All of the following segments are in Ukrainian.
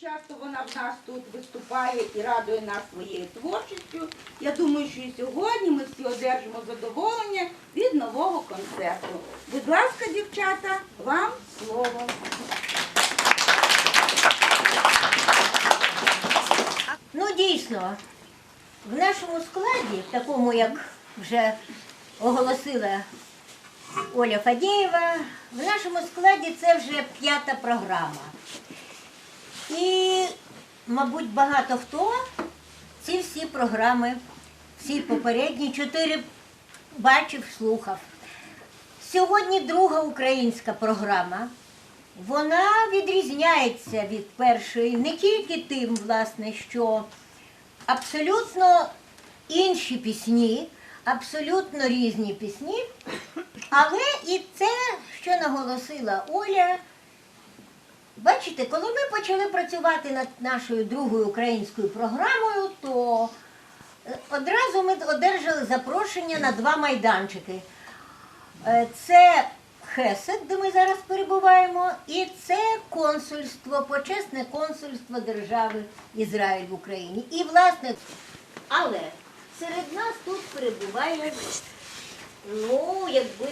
часто вона в нас тут виступає і радує нас своєю творчістю. Я думаю, що і сьогодні ми всі одержимо задоволення від нового концерту. Будь ласка, дівчата, вам слово. Ну, дійсно, в нашому складі, такому, як вже оголосила Оля Фадєєва, в нашому складі це вже п'ята програма. І, мабуть, багато хто ці всі програми, всі попередні чотири бачив, слухав. Сьогодні друга українська програма. Вона відрізняється від першої не тільки тим, власне, що абсолютно інші пісні, абсолютно різні пісні, але і це, що наголосила Оля. Бачите, коли ми почали працювати над нашою другою українською програмою, то е, одразу ми одержали запрошення на два майданчики. Е, Це Хесед, де ми зараз перебуваємо, і це консульство, почесне консульство держави Ізраїль в Україні. І власне, але серед нас тут перебуває, ну, якби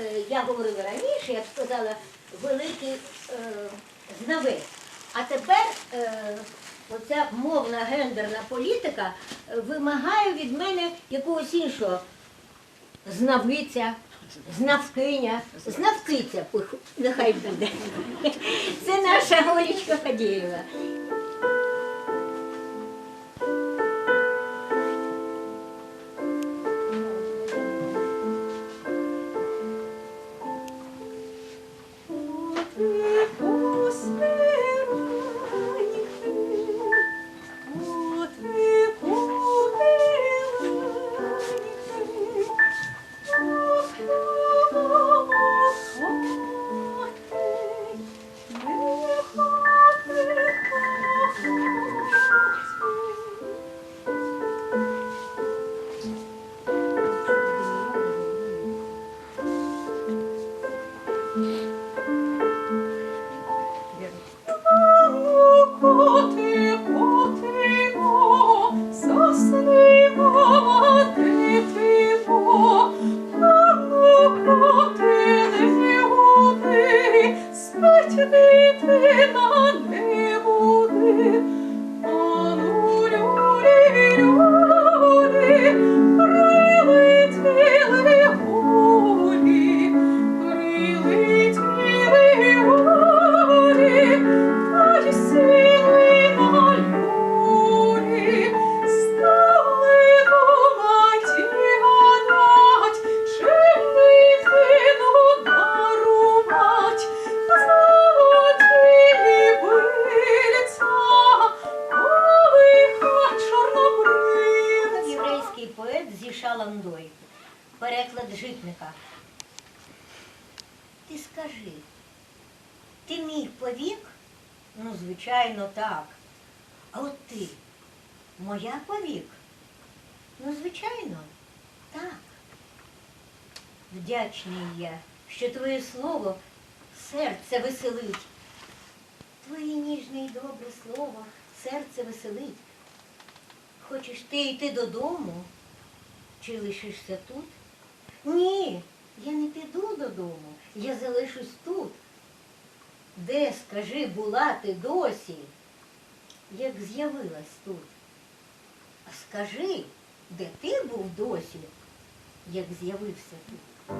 е, я говорила раніше, я б сказала, великий знавець. А тепер е, оця мовна гендерна політика е, вимагає від мене якогось іншого знавиця, знавкиня, знавциця, нехай буде. Це наша Олічка Фадєєва. Що твоє слово серце веселить. Твоє ніжне і добре слово серце веселить. Хочеш ти йти додому? Чи лишишся тут? Ні, я не піду додому, я залишусь тут. Де, скажи, була ти досі, як з'явилась тут? А скажи, де ти був досі, як з'явився тут?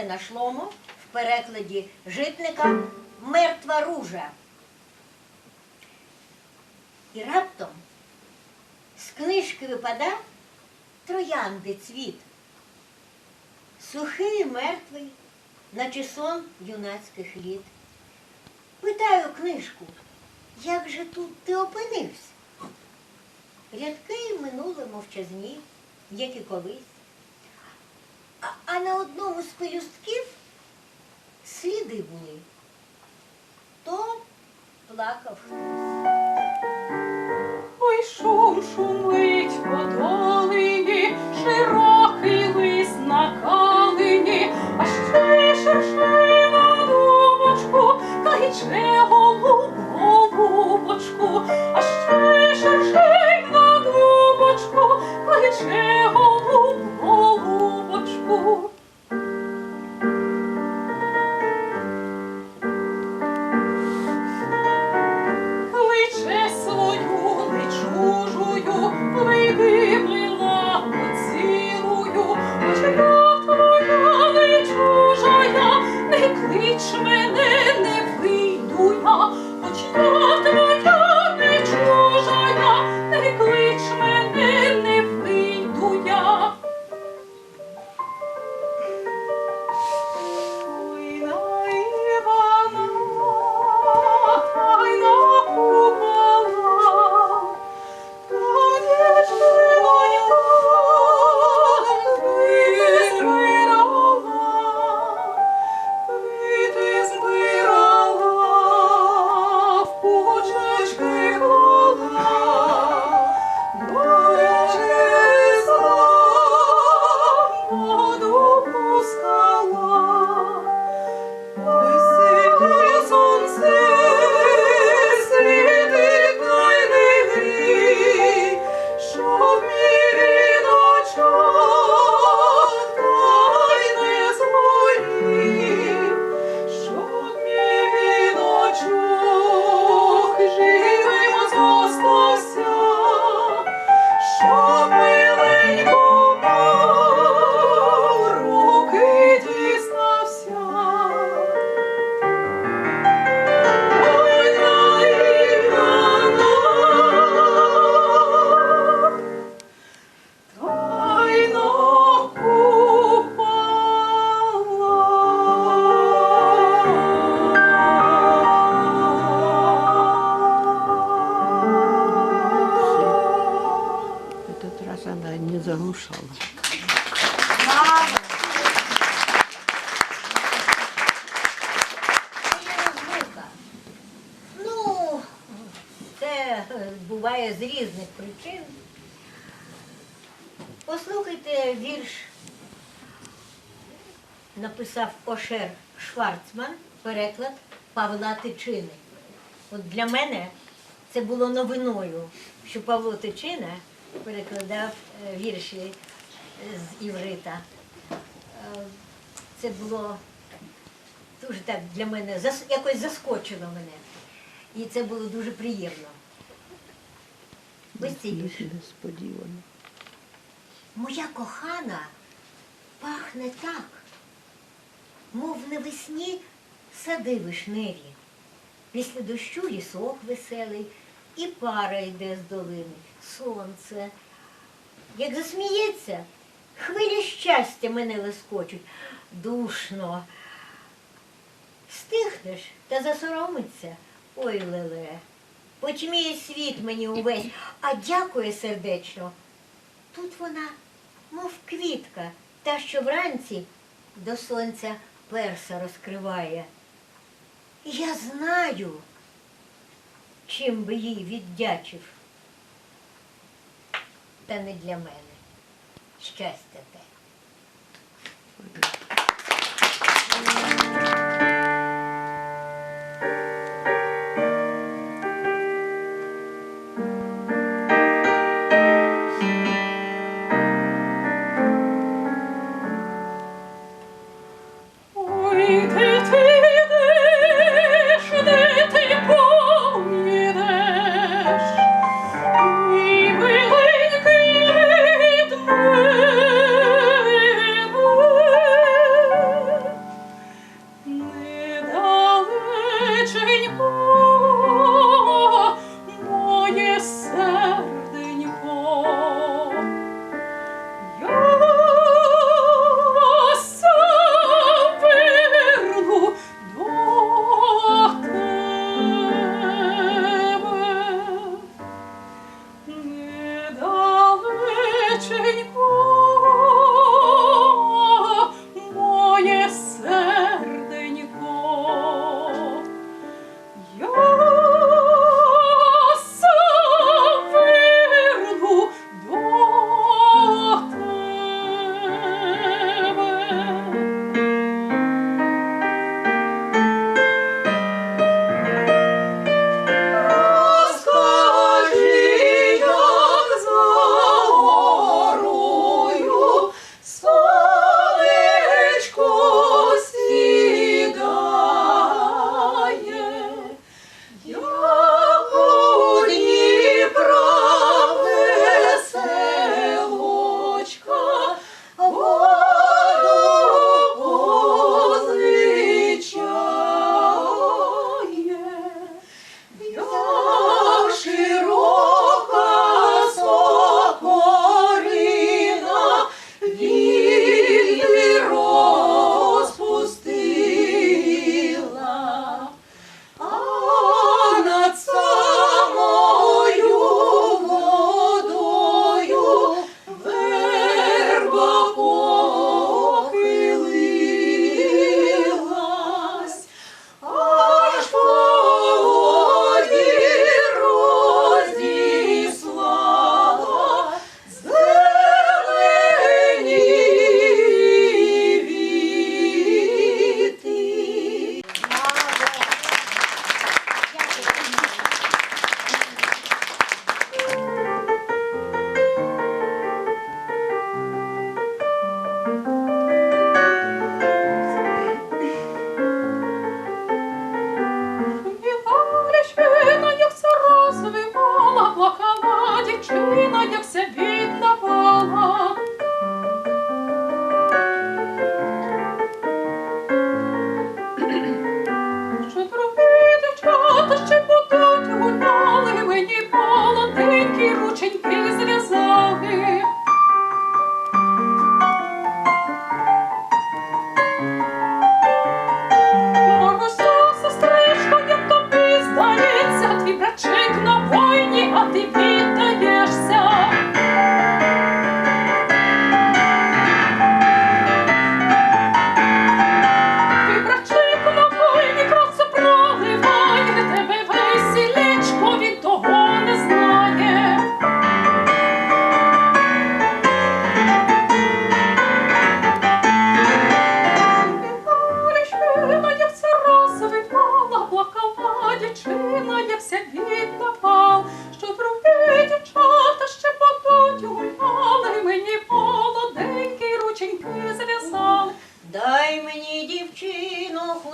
Блюмгартена Шломо в перекладі житника Мертва ружа. І раптом з книжки випада троянди цвіт. Сухий мертвий, наче сон юнацьких літ. Питаю книжку, як же тут ти опинився? Рядки минули мовчазні, як і колись. А, на одному з пелюстків сліди були. То плакав хтось. Ой, шум шумить по долині, широкий лист на калині, а ще шерши на дубочку, кличе голуб голубочку, Послухайте вірш. Написав Ошер Шварцман, переклад Павла Тичини. От для мене це було новиною, що Павло Тичина перекладав е, вірші з іврита. Е, Це було дуже так для мене якось заскочило мене. І це було дуже приємно. Ось вірш. Несподівано. Моя кохана пахне так, мов навесні сади вишневі. Після дощу лісок веселий, і пара йде з долини, сонце. Як засміється, хвилі щастя мене лискочуть, душно. Стихнеш та засоромиться, ой леле. Почміє світ мені увесь, а дякує сердечно. Тут вона, мов квітка, та, що вранці до сонця перса розкриває. Я знаю, чим би їй віддячив. Та не для мене. Щастя те.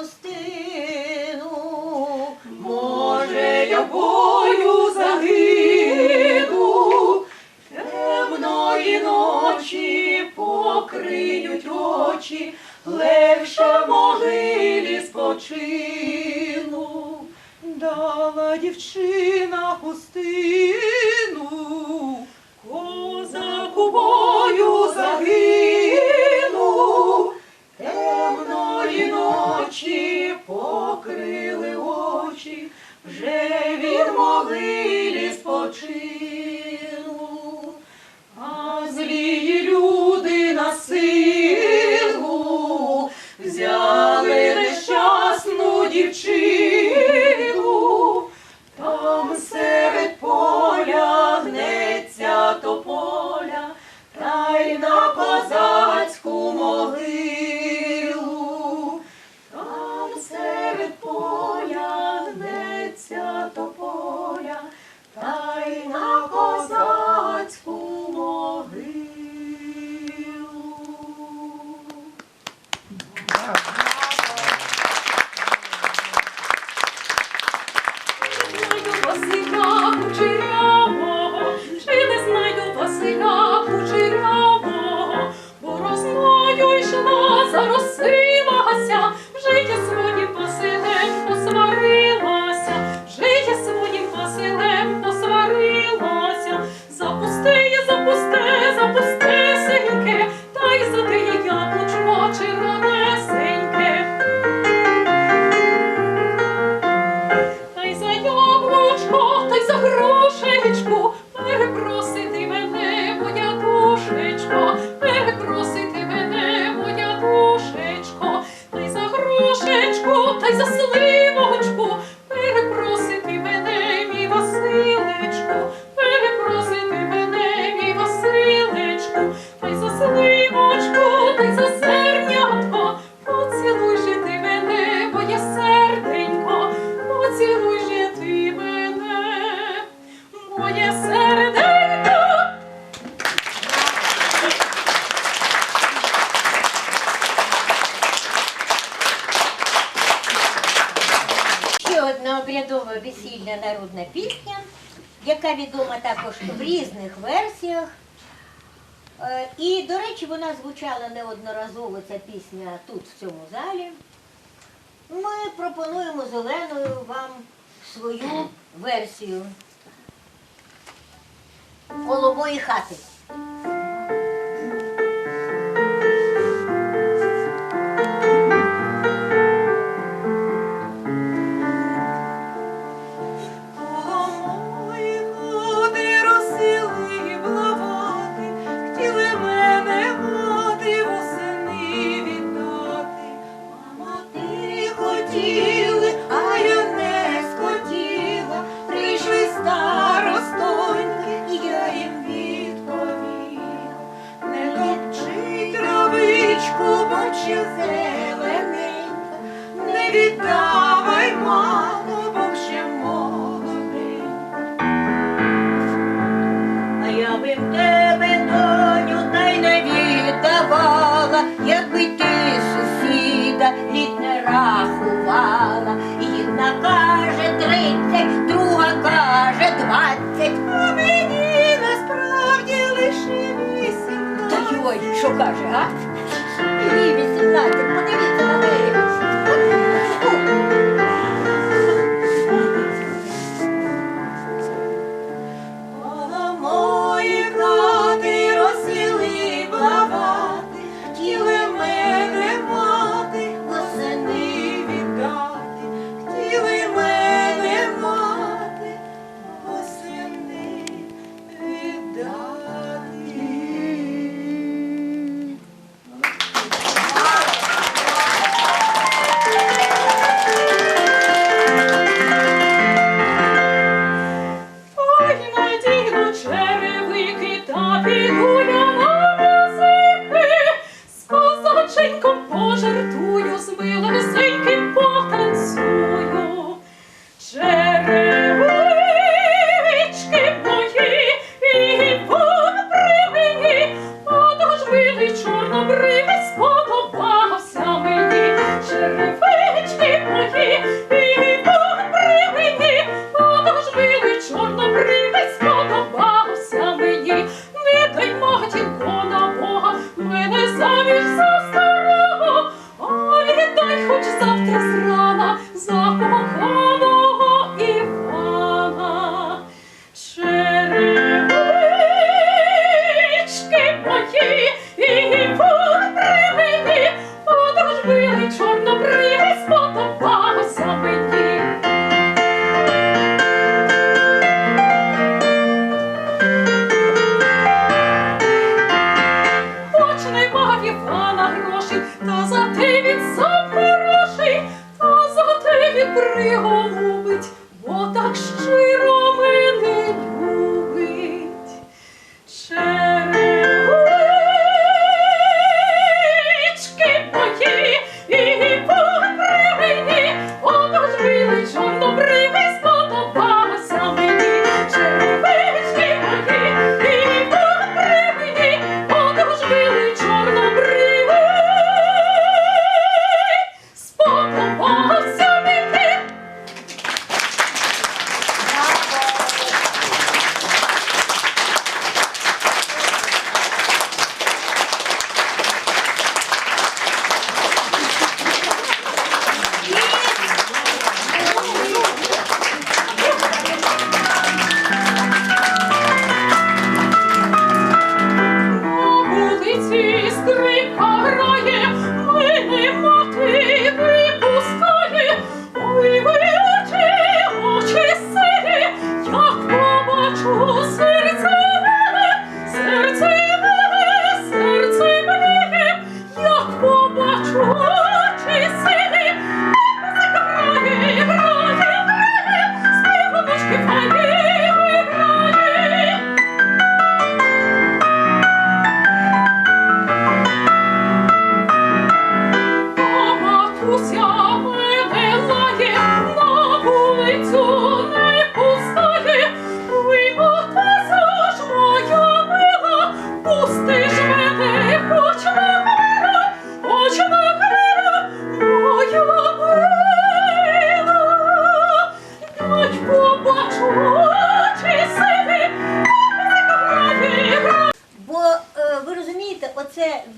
して Це відома також в різних версіях. Е, і, до речі, вона звучала неодноразово ця пісня тут, в цьому залі. Ми пропонуємо зеленою вам свою версію Колової хати. sonra iyi bizim zaten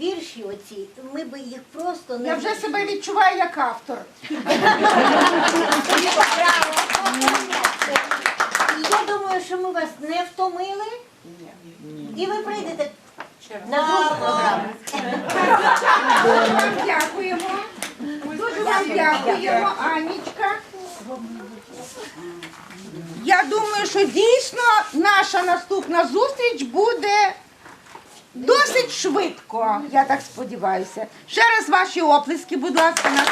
вірші оці, ми би їх просто не... Я вже себе відчуваю як автор. Я думаю, що ми вас не втомили. І ви прийдете на програму. Дуже вам дякуємо. Дуже вам дякуємо, Анічка. Я думаю, що дійсно наша наступна зустріч буде. Досить швидко, я так сподіваюся. Ще раз ваші оплески, будь ласка, на